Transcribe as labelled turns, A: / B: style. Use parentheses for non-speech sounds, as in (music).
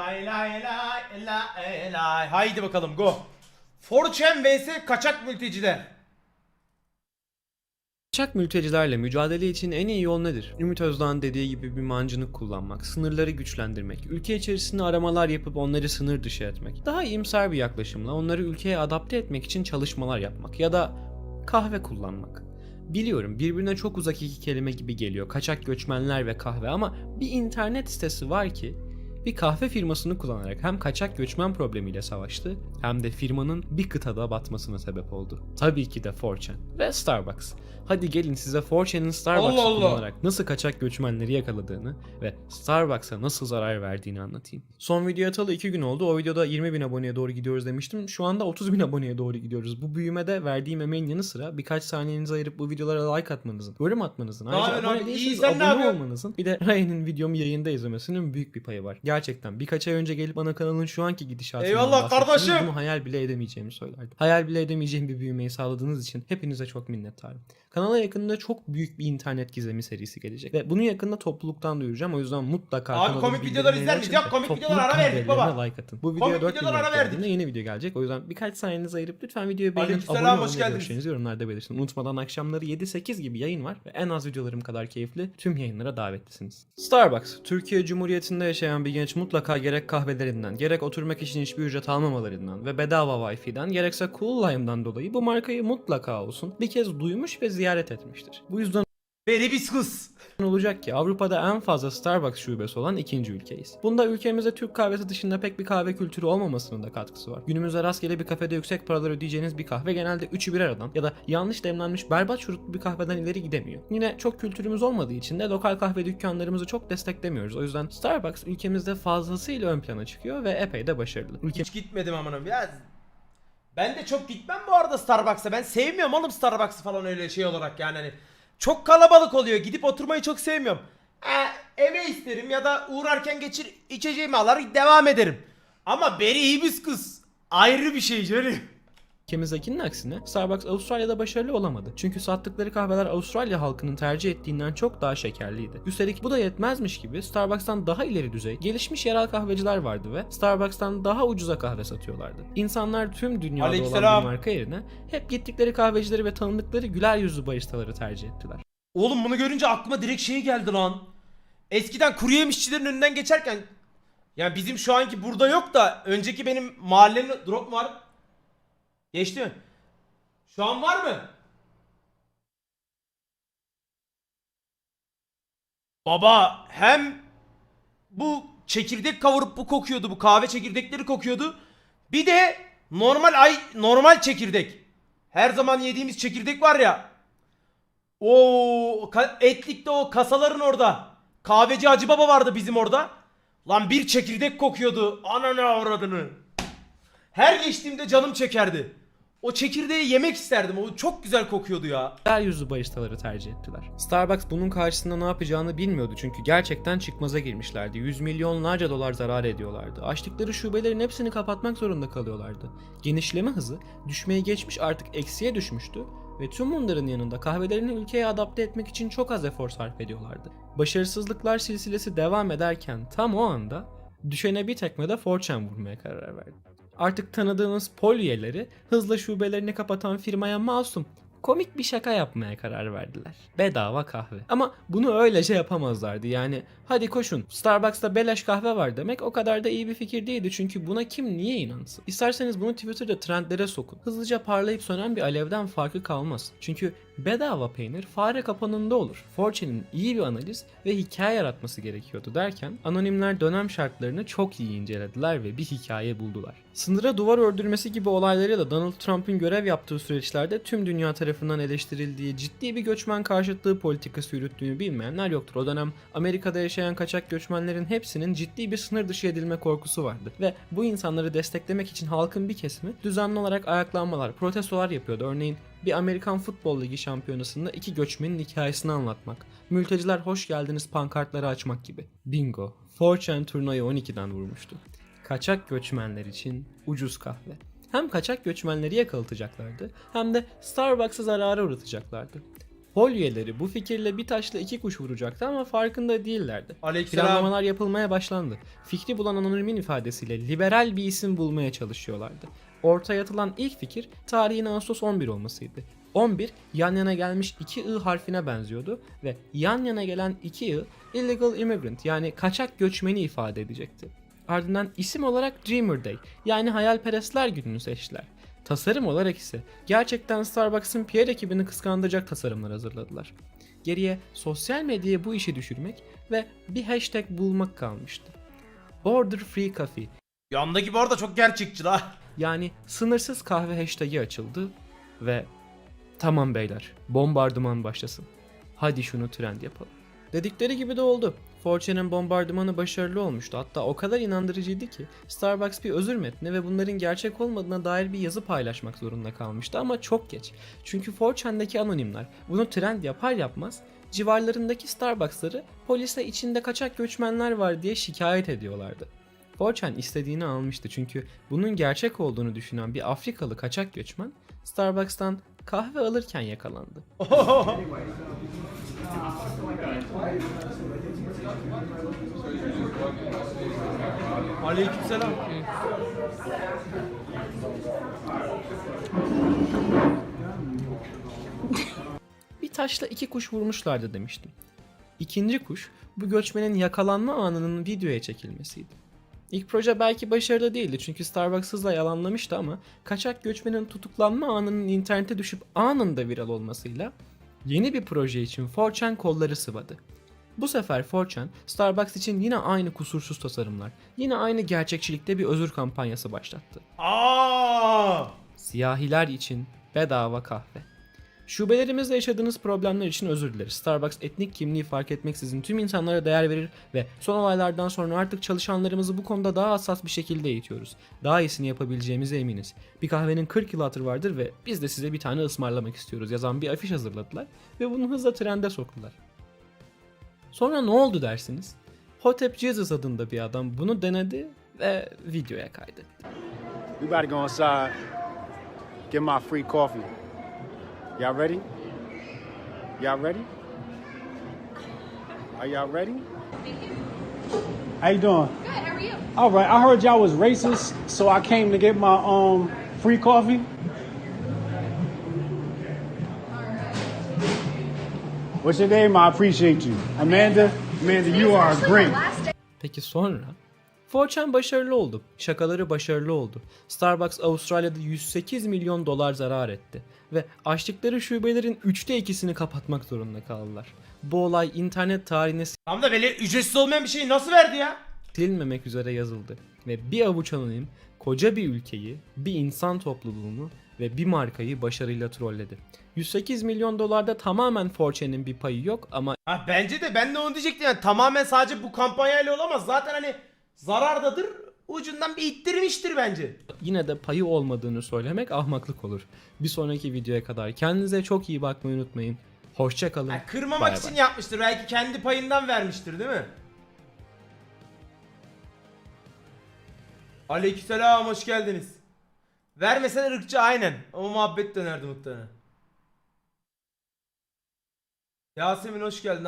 A: Lay lay lay lay lay. Haydi bakalım go. Fortune vs kaçak mülteciler.
B: Kaçak mültecilerle mücadele için en iyi yol nedir? Ümit Özdağ'ın dediği gibi bir mancınık kullanmak, sınırları güçlendirmek, ülke içerisinde aramalar yapıp onları sınır dışı etmek, daha iyimser bir yaklaşımla onları ülkeye adapte etmek için çalışmalar yapmak ya da kahve kullanmak. Biliyorum birbirine çok uzak iki kelime gibi geliyor kaçak göçmenler ve kahve ama bir internet sitesi var ki bir kahve firmasını kullanarak hem kaçak göçmen problemiyle savaştı hem de firmanın bir kıtada batmasına sebep oldu. Tabii ki de 4chan ve Starbucks. Hadi gelin size 4chan'ın Starbucks'ı
A: Allah Allah.
B: kullanarak nasıl kaçak göçmenleri yakaladığını ve Starbucks'a nasıl zarar verdiğini anlatayım. Son video atalı 2 gün oldu. O videoda 20 bin aboneye doğru gidiyoruz demiştim. Şu anda 30 bin aboneye doğru gidiyoruz. Bu büyümede verdiğim emeğin yanı sıra birkaç saniyenizi ayırıp bu videolara like atmanızın, yorum atmanızın, ayrıca
A: yapıyorsun
B: abone değilseniz abone olmanızın bir de Ryan'ın videomu yayında izlemesinin büyük bir payı var. Gerçekten birkaç ay önce gelip ana kanalın şu anki gidişatından
A: Eyvallah kardeşim.
B: Bunu hayal bile edemeyeceğimi söylerdim. Hayal bile edemeyeceğim bir büyümeyi sağladığınız için hepinize çok minnettarım. Kanala yakında çok büyük bir internet gizemi serisi gelecek. Ve bunu yakında topluluktan duyuracağım. O yüzden mutlaka
A: Abi komik videolar izler miyiz? Yok, komik videolar ara verdik baba.
B: Like atın. Bu
A: Komik
B: videoya 4
A: videolar
B: milyon
A: ara verdik.
B: yeni video gelecek. O yüzden birkaç saniyenizi ayırıp lütfen videoyu
A: Aleykümselam,
B: abone
A: geldiniz.
B: görüşlerinizi yorumlarda belirtin. Unutmadan akşamları 7-8 gibi yayın var ve en az videolarım kadar keyifli tüm yayınlara davetlisiniz. Starbucks, Türkiye Cumhuriyeti'nde yaşayan bir genç mutlaka gerek kahvelerinden, gerek oturmak için hiçbir ücret almamalarından ve bedava Wi-Fi'den gerekse Cool Lime'dan dolayı bu markayı mutlaka olsun bir kez duymuş ve ziyaret etmiştir. Bu yüzden
A: Beribiskus.
B: olacak ki Avrupa'da en fazla Starbucks şubesi olan ikinci ülkeyiz. Bunda ülkemizde Türk kahvesi dışında pek bir kahve kültürü olmamasının da katkısı var. Günümüzde rastgele bir kafede yüksek paralar ödeyeceğiniz bir kahve genelde üçü birer adam ya da yanlış demlenmiş berbat şuruplu bir kahveden ileri gidemiyor. Yine çok kültürümüz olmadığı için de lokal kahve dükkanlarımızı çok desteklemiyoruz. O yüzden Starbucks ülkemizde fazlasıyla ön plana çıkıyor ve epey de başarılı. Ülke
A: Hiç gitmedim amanım ya. Ben de çok gitmem bu arada Starbucks'a. Ben sevmiyorum oğlum Starbucks'ı falan öyle şey olarak yani hani. Çok kalabalık oluyor. Gidip oturmayı çok sevmiyorum. E, eve isterim ya da uğrarken geçir içeceğimi alır devam ederim. Ama beri hibiskus ayrı bir şey canım.
B: Ülkemizdekinin aksine Starbucks Avustralya'da başarılı olamadı. Çünkü sattıkları kahveler Avustralya halkının tercih ettiğinden çok daha şekerliydi. Üstelik bu da yetmezmiş gibi Starbucks'tan daha ileri düzey gelişmiş yerel kahveciler vardı ve Starbucks'tan daha ucuza kahve satıyorlardı. İnsanlar tüm dünyada olan
A: Aleykümselam.
B: bir marka yerine hep gittikleri kahvecileri ve tanıdıkları güler yüzlü baristaları tercih ettiler.
A: Oğlum bunu görünce aklıma direkt şey geldi lan. Eskiden kuru yemişçilerin önünden geçerken yani bizim şu anki burada yok da önceki benim mahallenin drop var? Geçti mi? Şu an var mı? Baba hem bu çekirdek kavurup bu kokuyordu bu kahve çekirdekleri kokuyordu. Bir de normal ay normal çekirdek. Her zaman yediğimiz çekirdek var ya. O etlikte o kasaların orada. Kahveci Hacı Baba vardı bizim orada. Lan bir çekirdek kokuyordu. Ananı avradını. Her geçtiğimde canım çekerdi. O çekirdeği yemek isterdim. O çok güzel kokuyordu ya.
B: Güler yüzlü baristaları tercih ettiler. Starbucks bunun karşısında ne yapacağını bilmiyordu çünkü gerçekten çıkmaza girmişlerdi. Yüz milyonlarca dolar zarar ediyorlardı. Açtıkları şubelerin hepsini kapatmak zorunda kalıyorlardı. Genişleme hızı düşmeye geçmiş artık eksiye düşmüştü ve tüm bunların yanında kahvelerini ülkeye adapte etmek için çok az efor sarf ediyorlardı. Başarısızlıklar silsilesi devam ederken tam o anda düşene bir tekmede forçen vurmaya karar verdi. Artık tanıdığınız pol üyeleri hızla şubelerini kapatan firmaya masum komik bir şaka yapmaya karar verdiler. Bedava kahve. Ama bunu öylece yapamazlardı. Yani hadi koşun Starbucks'ta beleş kahve var demek o kadar da iyi bir fikir değildi. Çünkü buna kim niye inansın? İsterseniz bunu Twitter'da trendlere sokun. Hızlıca parlayıp sönen bir alevden farkı kalmaz. Çünkü bedava peynir fare kapanında olur. Fortune'in iyi bir analiz ve hikaye yaratması gerekiyordu derken anonimler dönem şartlarını çok iyi incelediler ve bir hikaye buldular. Sınıra duvar ördürmesi gibi olaylarıyla Donald Trump'ın görev yaptığı süreçlerde tüm dünya tarafından eleştirildiği ciddi bir göçmen karşıtlığı politikası yürüttüğünü bilmeyenler yoktur. O dönem Amerika'da yaşayan kaçak göçmenlerin hepsinin ciddi bir sınır dışı edilme korkusu vardı. Ve bu insanları desteklemek için halkın bir kesimi düzenli olarak ayaklanmalar, protestolar yapıyordu. Örneğin bir Amerikan Futbol Ligi şampiyonasında iki göçmenin hikayesini anlatmak, mülteciler hoş geldiniz pankartları açmak gibi. Bingo, 4chan turnayı 12'den vurmuştu. Kaçak göçmenler için ucuz kahve. Hem kaçak göçmenleri yakalatacaklardı hem de Starbucks'a zarara uğratacaklardı. Hol üyeleri bu fikirle bir taşla iki kuş vuracaktı ama farkında değillerdi.
A: Aleykümselam.
B: Planlamalar yapılmaya başlandı. Fikri bulan anonimin ifadesiyle liberal bir isim bulmaya çalışıyorlardı. Ortaya atılan ilk fikir tarihin Ağustos 11 olmasıydı. 11 yan yana gelmiş iki I harfine benziyordu ve yan yana gelen iki I illegal immigrant yani kaçak göçmeni ifade edecekti. Ardından isim olarak Dreamer Day yani hayalperestler gününü seçtiler. Tasarım olarak ise gerçekten Starbucks'ın PR ekibini kıskandıracak tasarımlar hazırladılar. Geriye sosyal medyaya bu işi düşürmek ve bir hashtag bulmak kalmıştı. Border Free Coffee
A: Yandaki bu arada çok gerçekçi la.
B: yani sınırsız kahve hashtag'i açıldı ve tamam beyler bombardıman başlasın. Hadi şunu trend yapalım. Dedikleri gibi de oldu. 4chan'ın bombardımanı başarılı olmuştu. Hatta o kadar inandırıcıydı ki Starbucks bir özür metni ve bunların gerçek olmadığına dair bir yazı paylaşmak zorunda kalmıştı ama çok geç. Çünkü 4chan'daki anonimler bunu trend yapar yapmaz civarlarındaki Starbucks'ları polise içinde kaçak göçmenler var diye şikayet ediyorlardı. 4chan istediğini almıştı çünkü bunun gerçek olduğunu düşünen bir Afrikalı kaçak göçmen Starbucks'tan kahve alırken yakalandı. (laughs)
A: Aleykümselam.
B: Bir taşla iki kuş vurmuşlardı demiştim. İkinci kuş bu göçmenin yakalanma anının videoya çekilmesiydi. İlk proje belki başarılı değildi çünkü Starbucks hızla yalanlamıştı ama kaçak göçmenin tutuklanma anının internete düşüp anında viral olmasıyla yeni bir proje için 4chan kolları sıvadı. Bu sefer 4chan Starbucks için yine aynı kusursuz tasarımlar, yine aynı gerçekçilikte bir özür kampanyası başlattı.
A: Aa!
B: Siyahiler için bedava kahve. Şubelerimizde yaşadığınız problemler için özür dileriz. Starbucks etnik kimliği fark etmeksizin tüm insanlara değer verir ve son olaylardan sonra artık çalışanlarımızı bu konuda daha hassas bir şekilde eğitiyoruz. Daha iyisini yapabileceğimize eminiz. Bir kahvenin 40 yıl hatır vardır ve biz de size bir tane ısmarlamak istiyoruz yazan bir afiş hazırladılar ve bunu hızla trende soktular. Sonra ne oldu dersiniz? Hotep Jesus adında bir adam bunu denedi ve videoya kaydetti.
C: About to go inside, get my free coffee. Y'all ready? Y'all ready? Are y'all ready? How you doing?
D: Good. How are you?
C: All right. I heard y'all was racist, so I came to get my um free coffee. What's your name? I appreciate you, Amanda. Amanda, you are
D: Actually,
C: great.
D: my last day-
B: Peki sonra? 4chan başarılı oldu. Şakaları başarılı oldu. Starbucks Avustralya'da 108 milyon dolar zarar etti. Ve açtıkları şubelerin üçte ikisini kapatmak zorunda kaldılar. Bu olay internet tarihine
A: Tam da böyle ücretsiz olmayan bir şeyi nasıl verdi ya?
B: silinmemek üzere yazıldı. Ve bir avuç anonim koca bir ülkeyi, bir insan topluluğunu ve bir markayı başarıyla trolledi. 108 milyon dolarda tamamen 4chan'in bir payı yok ama
A: Ha bence de ben de onu diyecektim yani tamamen sadece bu kampanyayla olamaz. Zaten hani zarardadır. Ucundan bir ittirmiştir bence.
B: yine de payı olmadığını söylemek ahmaklık olur. Bir sonraki videoya kadar kendinize çok iyi bakmayı unutmayın. Hoşça kalın.
A: Ha, kırmamak
B: Bay bay.
A: için yapmıştır. Belki kendi payından vermiştir değil mi? Aleykümselam hoş geldiniz. Vermesen ırkçı aynen. Ama muhabbet dönerdi muhtemelen. Yasemin hoş geldin.